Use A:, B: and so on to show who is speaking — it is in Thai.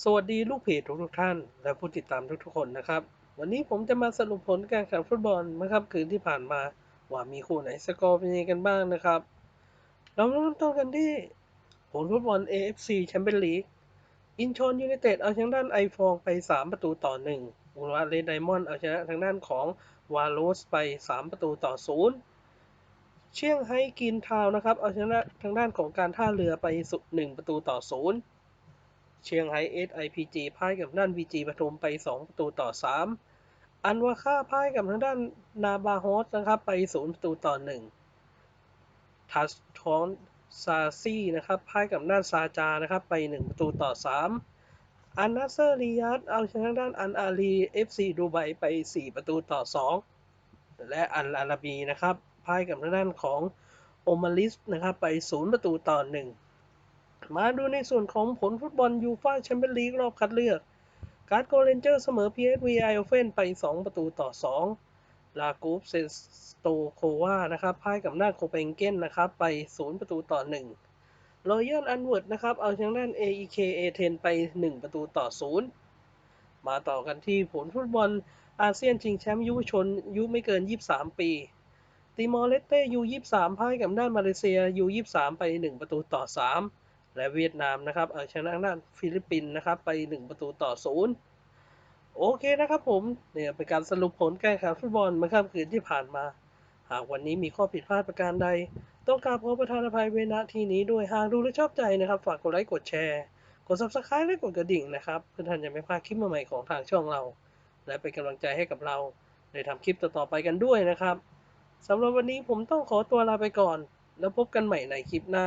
A: สวัสดีลูกเพจทุกๆท่าน และผู้ติดตามทุกๆคนนะครับ วันนี้ผมจะมาสรุปผลการแข่งฟุตบอลเมื่อค่ำคืนที่ผ่านมา ว่ามีคู่ไหนสกอร์เป็นยังไงกันบ้างนะครับ เราเริ่มต้นกันที่ผลฟุตบอล AFC แชมเปี้ยนลีกอินชอนยูไนเต็ดเอาชนะด้านไอฟองไป 3 ประตูต่อ1อุลวาเลไดมอนด์เอาชนะทางด้านของวาโลสไป 3 ประตูต่อ 0 เชียงไฮ้กินทาวนะครับเอาชนะทางด้านของการท่าเรือไป1ประตูต่อ 0 เชียงไฮ้ SIPG พ่ายกับด้าน VG ปทุมไป 2 ประตูต่อ 3 อันวาค่าพ่ายกับทางด้านนาบาโฮสนะครับไป 0 ประตูต่อ 1 ทัสทอนซาซี่นะครับพ่ายกับด้านซาจานะครับไป 1 ประตูต่อ 3 อันนัสเซอร์ริยัดเอาชนะด้านอันอาลี FC ดูไบไป 4 ประตูต่อ 2 และอันอาราบีนะครับพ่ายกับทางด้านของโอมาลิสนะครับไป 0 ประตูต่อ 1 มาดูในส่วนของผลฟุตบอลยูฟ่าแชมเปี้ยนลีกรอบคัดเลือก การ์ดโกเรนเจอร์เสมอ PSV ไอโอเฟนไป 2 ประตูต่อ 2 ลากูฟเซนสโตโควานะครับพ่ายกับหน้าโคเปนเกนนะครับไป 0 ประตูต่อ 1รอยัลอันเวิร์ดนะครับเอาชนะด้าน AEK A10 ไป 1 ประตูต่อ 0 มาต่อกันที่ผลฟุตบอลอาเซียนชิงแชมป์ยุวชนอายุไม่เกิน 23 ปีติมอร์เลสเต้ยู23พ่ายกับด้านมาเลเซียยู23ไป 1 ประตูต่อ 3 และเวียดนามนะครับเอาชนะด้านฟิลิปปินส์นะครับ ไป 1 ประตูต่อ0โอเคนะครับผมเนี่ยเป็นการสรุปผลการแข่งฟุตบอลเมื่อค่ำคืนที่ผ่านมา หากวันนี้มีข้อผิดพลาดประการใด ต้องกราบขอประทานอภัยเวณที่นี้ด้วยหากดูและชอบใจนะครับ ฝากกดไลค์กดแชร์ กด subscribe และกดกระดิ่งนะครับเพื่อท่านจะไม่พลาดคลิปใหม่ๆของทางช่องเรา และเป็นกำลังใจให้กับเราได้ทำคลิปต่อๆไปกันด้วยนะครับสำหรับวันนี้ผมต้องขอตัวลาไปก่อน แล้วพบกันใหม่ในคลิปหน้า